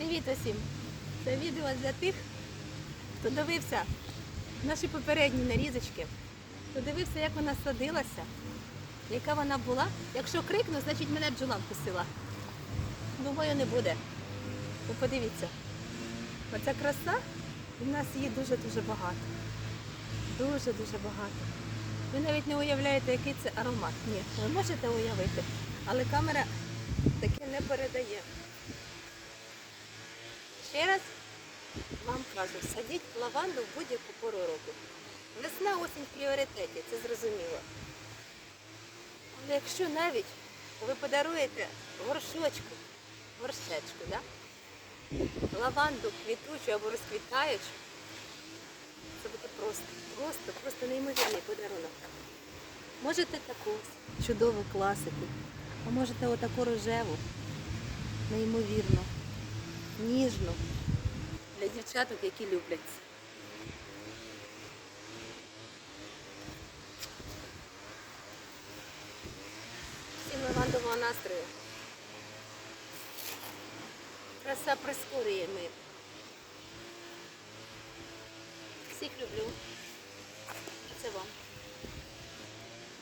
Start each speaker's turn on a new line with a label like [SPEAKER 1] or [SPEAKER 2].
[SPEAKER 1] Привіт усім! Це відео для тих, хто дивився наші попередні нарізочки, хто дивився, як вона садилася, яка вона була. Якщо крикну, значить мене бджола вкусила. Думаю, не буде. Ви подивіться. Оця краса, в нас її дуже-дуже багато. Дуже-дуже багато. Ви навіть не уявляєте, який це аромат. Ні, ви можете уявити, але камера таке не передає. Ще раз вам кажу, садіть лаванду в будь-яку пору року. Весна, осінь в пріоритеті, це зрозуміло. Але якщо навіть ви подаруєте горшочку, горшечку, да? лаванду квітучу або розквітаючу, це буде просто, просто, просто неймовірний подарунок. Можете таку чудову класику, а можете отаку рожеву, неймовірну, ніжну для дівчаток, які люблять. Всім лавандового настрою. Краса прискорює мир. Всіх люблю.